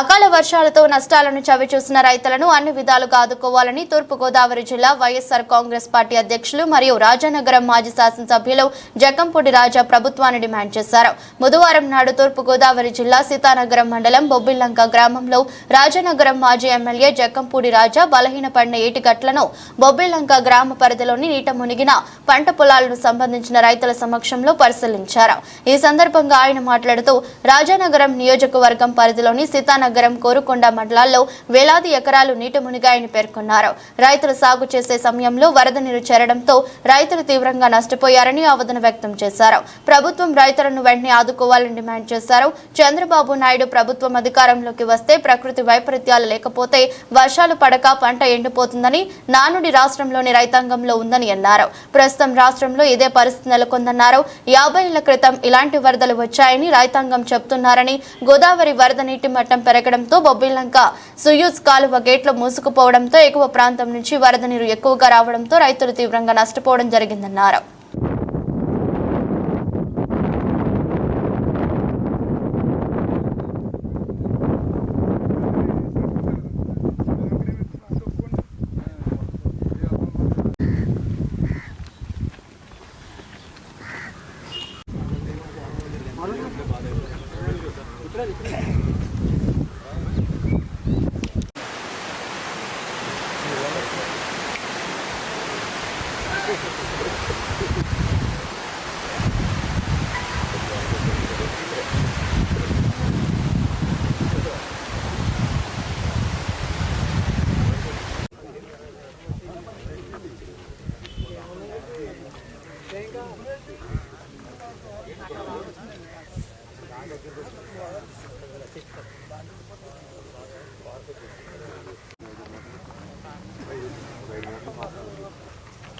అకాల వర్షాలతో నష్టాలను చవిచూసిన రైతులను అన్ని విధాలుగా ఆదుకోవాలని తూర్పుగోదావరి జిల్లా వైఎస్సార్ కాంగ్రెస్ పార్టీ అధ్యక్షులు మరియు రాజానగరం మాజీ శాసనసభ్యులు జకంపూడి రాజా ప్రభుత్వాన్ని డిమాండ్ చేశారు. బుధవారం నాడు తూర్పుగోదావరి జిల్లా సీతానగరం మండలం బొబ్బిల్లంక గ్రామంలో రాజానగరం మాజీ ఎమ్మెల్యే జకంపూడి రాజా బలహీనపడిన ఏటిగట్లను బొబ్బిల్లంక గ్రామ పరిధిలోని నీట మునిగిన పంట పొలాలను సంబంధించిన రైతుల సమక్షంలో పరిశీలించారు. ఈ సందర్భంగా ఆయన మాట్లాడుతూ రాజానగరం నియోజకవర్గం పరిధిలోని సీతానగరం కోరుకొండ మండలాల్లో వేలాది ఎకరాలు నీట మునిగాయని పేర్కొన్నారు. రైతులు సాగు చేసే సమయంలో వరద నీరు చేరడంతో రైతులు తీవ్రంగా నష్టపోయారని ఆవేదన వ్యక్తం చేశారు. ప్రభుత్వం రైతులను వెంటనే ఆదుకోవాలని డిమాండ్ చేశారు. చంద్రబాబు నాయుడు ప్రభుత్వం అధికారంలోకి వస్తే ప్రకృతి వైపరీత్యాలు లేకపోతే వర్షాలు పడక పంట ఎండిపోతుందని నానుడి రాష్ట్రంలోని రైతాంగంలో ఉందని అన్నారు. ప్రస్తుతం రాష్ట్రంలో ఇదే పరిస్థితి నెలకొందన్నారు. యాభై ఏళ్ళ క్రితం ఇలాంటి వరదలు వచ్చాయని రైతాంగం చెబుతున్నారని గోదావరి వరద నీటి మట్టం పెరగడంతో బొబ్బిలంక సుయూజ్ కాలువ గేట్లు మూసుకుపోవడంతో ఎగువ ప్రాంతం నుంచి వరద నీరు ఎక్కువగా రావడంతో రైతులు తీవ్రంగా నష్టపోవడం జరిగిందన్నారు. 何?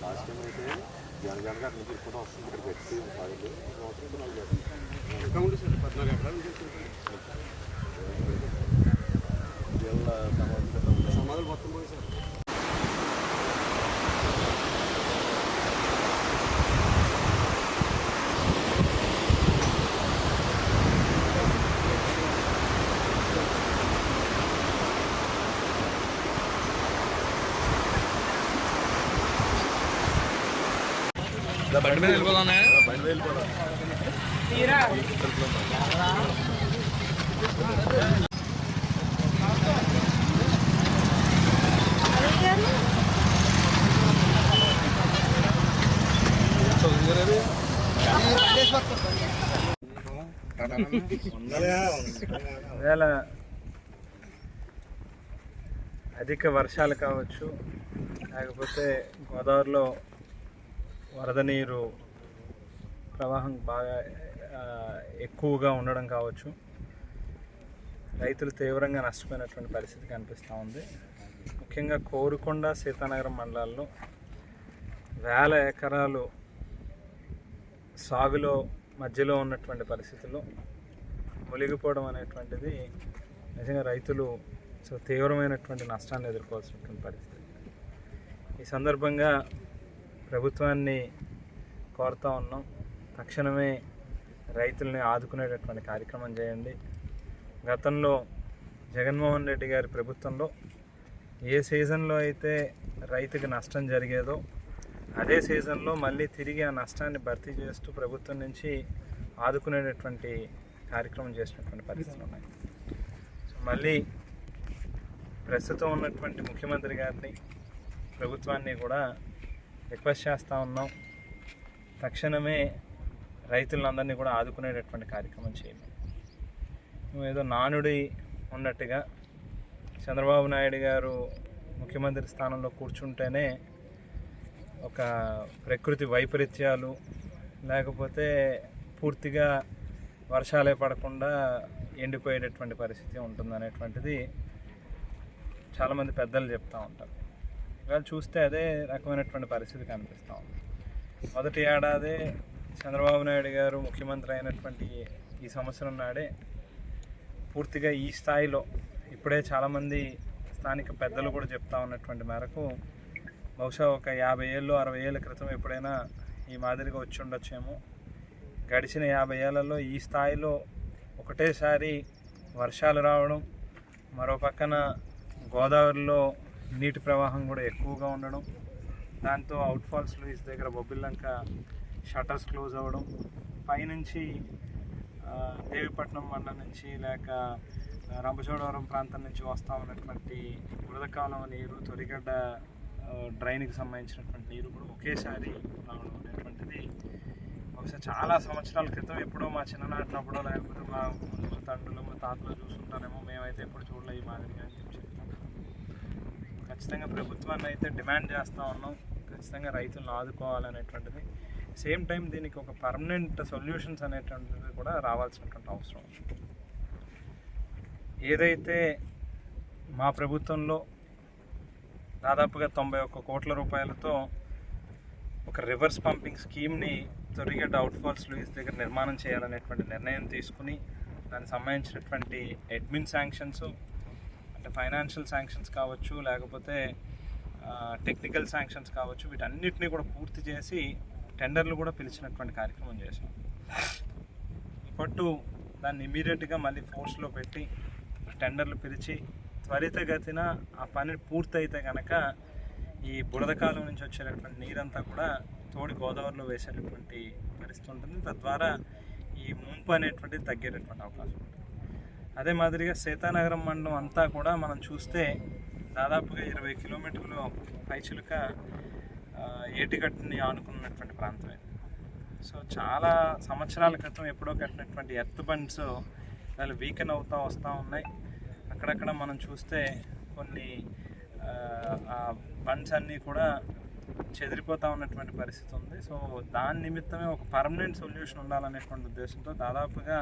లాస్ట్ టైం అయితే జన జనగా అక్కడ నుంచి వస్తుంది ఇక్కడ పెట్టి అకౌంట్ సార్ పద్నాలుగు ఎకరాలు బండి మీద వెళ్ళిపోదా బండి వెళ్ళిపోవడం ఒకవేళ అధిక వర్షాలు కావచ్చు లేకపోతే గోదావరిలో వరద నీరు ప్రవాహం బాగా ఎక్కువగా ఉండడం కావచ్చు. రైతులు తీవ్రంగా నష్టపోయినటువంటి పరిస్థితి కనిపిస్తూ ఉంది. ముఖ్యంగా కోరుకొండ సీతానగరం మండలాల్లో వేల ఎకరాలు సాగులో మధ్యలో ఉన్నటువంటి పరిస్థితుల్లో మునిగిపోవడం అనేటువంటిది నిజంగా రైతులు సో తీవ్రమైనటువంటి నష్టాన్ని ఎదుర్కోవాల్సినటువంటి పరిస్థితి. ఈ సందర్భంగా ప్రభుత్వాన్ని కోరుతా ఉన్నాం. తక్షణమే రైతుల్ని ఆదుకునేటటువంటి కార్యక్రమం చేయండి. గతంలో జగన్మోహన్ రెడ్డి గారి ప్రభుత్వంలో ఏ సీజన్లో అయితే రైతుకి నష్టం జరిగేదో అదే సీజన్లో మళ్ళీ తిరిగి ఆ నష్టాన్ని భర్తీ చేస్తూ ప్రభుత్వం నుంచి ఆదుకునేటటువంటి కార్యక్రమం చేసినటువంటి పరిస్థితులు ఉన్నాయి. మళ్ళీ ప్రస్తుతం ఉన్నటువంటి ముఖ్యమంత్రి గారిని ప్రభుత్వాన్ని కూడా రిక్వెస్ట్ చేస్తూ ఉన్నాం. తక్షణమే రైతులందరినీ కూడా ఆదుకునేటటువంటి కార్యక్రమం చేయండి. నువ్వు ఏదో నానుడి ఉన్నట్టుగా చంద్రబాబు నాయుడు గారు ముఖ్యమంత్రి స్థానంలో కూర్చుంటేనే ఒక ప్రకృతి వైపరీత్యాలు లేకపోతే పూర్తిగా వర్షాలే పడకుండా ఎండిపోయేటటువంటి పరిస్థితి ఉంటుందనేటువంటిది చాలామంది పెద్దలు చెప్తూ ఉంటారు. ఇవాళ చూస్తే అదే రకమైనటువంటి పరిస్థితి కనిపిస్తూ ఉంది. మొదటి ఏడాది చంద్రబాబు నాయుడు గారు ముఖ్యమంత్రి అయినటువంటి ఈ సంవత్సరం నాడే పూర్తిగా ఈ స్థాయిలో ఇప్పుడే చాలామంది స్థానిక పెద్దలు కూడా చెప్తా ఉన్నటువంటి మేరకు బహుశా ఒక యాభై ఏళ్ళు అరవై ఏళ్ళ క్రితం ఎప్పుడైనా ఈ మాదిరిగా వచ్చి ఉండొచ్చేమో. గడిచిన యాభై ఏళ్ళలో ఈ స్థాయిలో ఒకటేసారి వర్షాలు రావడం మరో పక్కన గోదావరిలో నీటి ప్రవాహం కూడా ఎక్కువగా ఉండడం దాంతో అవుట్ఫాల్స్ లూయిస్ దగ్గర బొబ్బిల్లంక షటర్స్ క్లోజ్ అవ్వడం పైనుంచి దేవిపట్నం మండలం నుంచి లేక రంపచోడవరం ప్రాంతం నుంచి వస్తూ ఉన్నటువంటి బురదకాలం నీరు తొరిగడ్డ డ్రైన్కి సంబంధించినటువంటి నీరు కూడా ఒకేసారి రావడం అనేటువంటిది బహుశా చాలా సంవత్సరాల క్రితం ఎప్పుడో మా చిన్ననాటినప్పుడో లేకపోతే మా తండ్రులు మా తాతలు చూసుకుంటారేమో మేమైతే ఎప్పుడు చూడలే ఈ మాదిరిగా అని చెప్పి ఖచ్చితంగా ప్రభుత్వాన్ని అయితే డిమాండ్ చేస్తూ ఉన్నాం. ఖచ్చితంగా రైతులను ఆదుకోవాలనేటువంటిది. సేమ్ టైం దీనికి ఒక పర్మనెంట్ సొల్యూషన్స్ అనేటువంటిది కూడా రావాల్సినటువంటి అవసరం. ఏదైతే మా ప్రభుత్వంలో దాదాపుగా తొంభై ఒక్క కోట్ల రూపాయలతో ఒక రివర్స్ పంపింగ్ స్కీమ్ని జొరిగే డౌట్ ఫాల్స్ లూయిస్ దగ్గర నిర్మాణం చేయాలనేటువంటి నిర్ణయం తీసుకుని దానికి సంబంధించినటువంటి అడ్మిన్ శాంక్షన్స్ అంటే ఫైనాన్షియల్ శాంక్షన్స్ కావచ్చు లేకపోతే టెక్నికల్ శాంక్షన్స్ కావచ్చు వీటన్నిటిని కూడా పూర్తి చేసి టెండర్లు కూడా పిలిచినటువంటి కార్యక్రమం చేశాం. పట్టు దాన్ని ఇమీడియట్గా మళ్ళీ ఫోర్స్లో పెట్టి టెండర్లు పిలిచి త్వరితగతిన ఆ పని పూర్తయితే కనుక ఈ బురదకాలం నుంచి వచ్చేటటువంటి నీరంతా కూడా తోడి గోదావరిలో వేసేటటువంటి పరిస్థితి ఉంటుంది. తద్వారా ఈ ముంపు అనేటువంటిది తగ్గేటటువంటి అవకాశం ఉంటుంది. అదే మాదిరిగా సీతానగరం మండలం అంతా కూడా మనం చూస్తే దాదాపుగా ఇరవై కిలోమీటర్లు పైచిలుక ఆ, ఏటిగట్టుని ఆనుకున్నటువంటి ప్రాంతమే. సో చాలా సంవత్సరాల క్రితం ఎప్పుడో కట్టినటువంటి ఎర్త్ బండ్స్ వాళ్ళు వీకెన్ అవుతూ వస్తూ ఉన్నాయి. అక్కడక్కడ మనం చూస్తే కొన్ని ఆ, ఆ బండ్స్ అన్నీ కూడా చెదిరిపోతూ ఉన్నటువంటి పరిస్థితి ఉంది. సో దాని నిమిత్తమే ఒక పర్మనెంట్ సొల్యూషన్ ఉండాలనేటువంటి ఉద్దేశంతో దాదాపుగా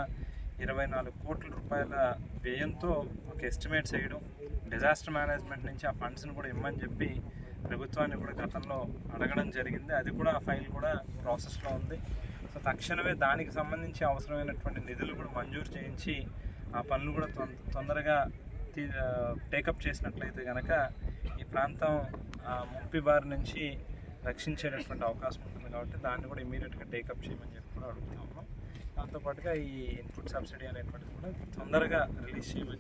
ఇరవై నాలుగు కోట్ల రూపాయల వ్యయంతో ఒక ఎస్టిమేట్ చేయడం డిజాస్టర్ మేనేజ్మెంట్ నుంచి ఆ ఫండ్స్ని కూడా ఇమ్మని చెప్పి ప్రభుత్వాన్ని కూడా గతంలో అడగడం జరిగింది. అది కూడా ఆ ఫైల్ కూడా ప్రాసెస్లో ఉంది. సో తక్షణమే దానికి సంబంధించి అవసరమైనటువంటి నిధులు కూడా మంజూరు చేయించి ఆ పనులు కూడా తొం- తొందరగా టేకప్ చేసినట్లయితే కనుక ఈ ప్రాంతం ఆ ముంపి బారి నుంచి రక్షించేటటువంటి అవకాశం ఉంటుంది కాబట్టి దాన్ని కూడా ఇమీడియట్గా టేకప్ చేయమని చెప్పి కూడా అడుగుతాము దాంతోపాటుగా ఈ ఇన్పుట్ సబ్సిడీ అనేటువంటిది కూడా తొందరగా రిలీజ్ చేయమని